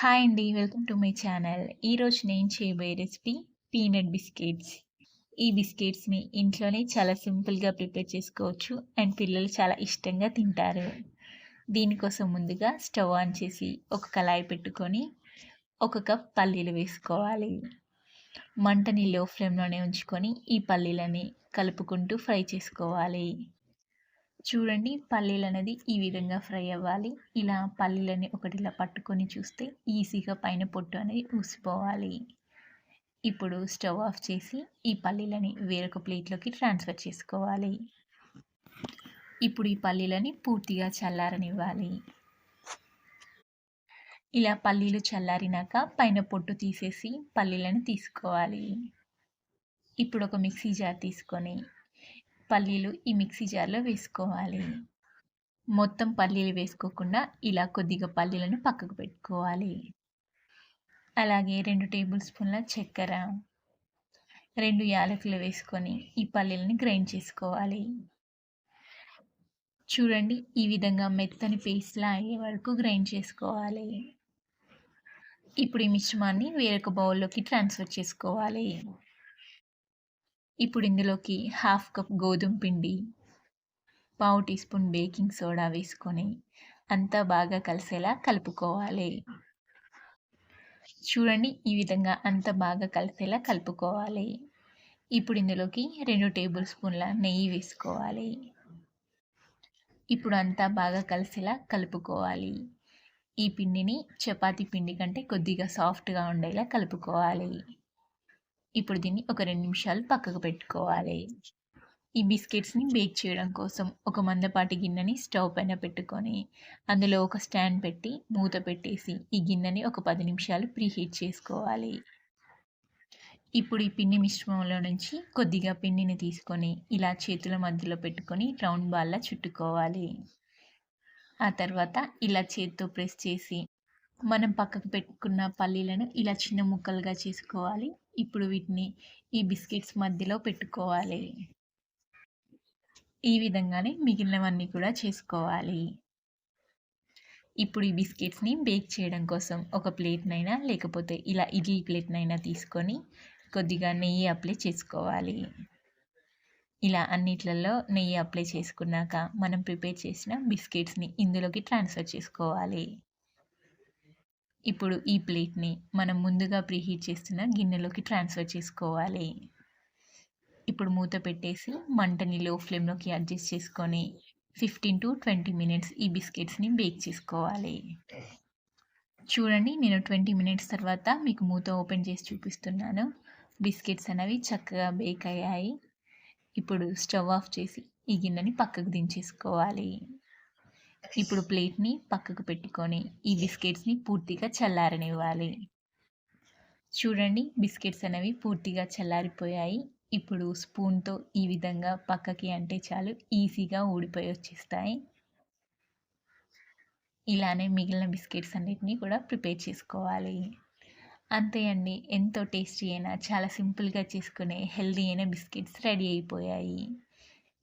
Hi అండి welcome to my channel ఈరోజు నేను చేయబోయే రెసిపీ పీనట్ బిస్కెట్స్ ఈ బిస్కెట్స్ని ఇంట్లోనే చాలా సింపుల్గా ప్రిపేర్ చేసుకోవచ్చు అండ్ పిల్లలు చాలా ఇష్టంగా తింటారు. దీనికోసం ముందుగా స్టవ్ ఆన్ చేసి ఒక కళాయి పెట్టుకొని ఒక కప్ పల్లీలు వేసుకోవాలి. మంటని లో ఫ్లేమ్లోనే ఉంచుకొని ఈ పల్లీలని కలుపుకుంటూ ఫ్రై చేసుకోవాలి. చూడండి పల్లీలు అనేది ఈ విధంగా ఫ్రై అవ్వాలి. ఇలా పల్లీలని ఒకటిలా పట్టుకొని చూస్తే ఈజీగా పైన పొట్టు అనేది ఊసిపోవాలి. ఇప్పుడు స్టవ్ ఆఫ్ చేసి ఈ పల్లీలని వేరొక ప్లేట్లోకి ట్రాన్స్ఫర్ చేసుకోవాలి. ఇప్పుడు ఈ పల్లీలని పూర్తిగా చల్లారనివ్వాలి. ఇలా పల్లీలు చల్లారినాక పైన పొట్టు తీసేసి పల్లీలను తీసుకోవాలి. ఇప్పుడు ఒక మిక్సీ జార్ తీసుకొని పల్లీలు ఈ మిక్సీ జార్లో వేసుకోవాలి. మొత్తం పల్లీలు వేసుకోకుండా ఇలా కొద్దిగా పల్లీలను పక్కకు పెట్టుకోవాలి. అలాగే రెండు టేబుల్ స్పూన్ల చక్కెర రెండు యాలకులు వేసుకొని ఈ పల్లీలని గ్రైండ్ చేసుకోవాలి. చూడండి ఈ విధంగా మెత్తని పేస్ట్లా అయ్యే వరకు గ్రైండ్ చేసుకోవాలి. ఇప్పుడు ఈ మిశ్రమాన్ని వేరొక బౌల్లోకి ట్రాన్స్ఫర్ చేసుకోవాలి. ఇప్పుడు ఇందులోకి హాఫ్ కప్ గోధుమ పిండి పావు టీ స్పూన్ బేకింగ్ సోడా వేసుకొని అంతా బాగా కలిసేలా కలుపుకోవాలి. చూడండి ఈ విధంగా అంత బాగా కలిసేలా కలుపుకోవాలి. ఇప్పుడు ఇందులోకి రెండు టేబుల్ స్పూన్ల నెయ్యి వేసుకోవాలి. ఇప్పుడు అంతా బాగా కలిసేలా కలుపుకోవాలి. ఈ పిండిని చపాతీ పిండి కంటే కొద్దిగా సాఫ్ట్గా ఉండేలా కలుపుకోవాలి. ఇప్పుడు దీన్ని ఒక రెండు నిమిషాలు పక్కకు పెట్టుకోవాలి. ఈ బిస్కెట్స్ని బేక్ చేయడం కోసం ఒక మందపాటి గిన్నెని స్టవ్ పైన పెట్టుకొని అందులో ఒక స్టాండ్ పెట్టి మూత పెట్టేసి ఈ గిన్నెని ఒక పది నిమిషాలు ప్రీహీట్ చేసుకోవాలి. ఇప్పుడు ఈ పిండి మిశ్రమంలో నుంచి కొద్దిగా పిండిని తీసుకొని ఇలా చేతుల మధ్యలో పెట్టుకొని రౌండ్ బాల్లా చుట్టుకోవాలి. ఆ తర్వాత ఇలా చేతితో ప్రెస్ చేసి మనం పక్కకు పెట్టుకున్న పల్లీలను ఇలా చిన్న ముక్కలుగా చేసుకోవాలి. ఇప్పుడు వీటిని ఈ బిస్కెట్స్ మధ్యలో పెట్టుకోవాలి. ఈ విధంగానే మిగిలినవన్నీ కూడా చేసుకోవాలి. ఇప్పుడు ఈ బిస్కెట్స్ని బేక్ చేయడం కోసం ఒక ప్లేట్నైనా లేకపోతే ఇలా ఇడ్లీ ప్లేట్నైనా తీసుకొని కొద్దిగా నెయ్యి అప్లై చేసుకోవాలి. ఇలా అన్నిట్లలో నెయ్యి అప్లై చేసుకున్నాక మనం ప్రిపేర్ చేసిన బిస్కెట్స్ని ఇందులోకి ట్రాన్స్ఫర్ చేసుకోవాలి. ఇప్పుడు ఈ ప్లేట్ని మనం ముందుగా ప్రీహీట్ చేస్తున్న గిన్నెలోకి ట్రాన్స్ఫర్ చేసుకోవాలి. ఇప్పుడు మూత పెట్టేసి మంటని లో ఫ్లేమ్లోకి అడ్జస్ట్ చేసుకొని ఫిఫ్టీన్ టు ట్వంటీ మినిట్స్ ఈ బిస్కెట్స్ని బేక్ చేసుకోవాలి. చూడండి నేను ట్వంటీ మినిట్స్ తర్వాత మీకు మూత ఓపెన్ చేసి చూపిస్తున్నాను. బిస్కెట్స్ అనేవి చక్కగా బేక్ అయ్యాయి. ఇప్పుడు స్టవ్ ఆఫ్ చేసి ఈ గిన్నెని పక్కకు దించేసుకోవాలి. ఇప్పుడు ప్లేట్ని పక్కకు పెట్టుకొని ఈ బిస్కెట్స్ని పూర్తిగా చల్లారనివ్వాలి. చూడండి బిస్కెట్స్ అనేవి పూర్తిగా చల్లారిపోయాయి. ఇప్పుడు స్పూన్తో ఈ విధంగా పక్కకి అంటే చాలు ఈజీగా ఊడిపోయి వచ్చేస్తాయి. ఇలానే మిగిలిన బిస్కెట్స్ అన్నిటినీ కూడా ప్రిపేర్ చేసుకోవాలి. అంతే అండి ఎంతో టేస్టీ అయినా చాలా సింపుల్గా చేసుకునే హెల్దీ అయిన బిస్కెట్స్ రెడీ అయిపోయాయి.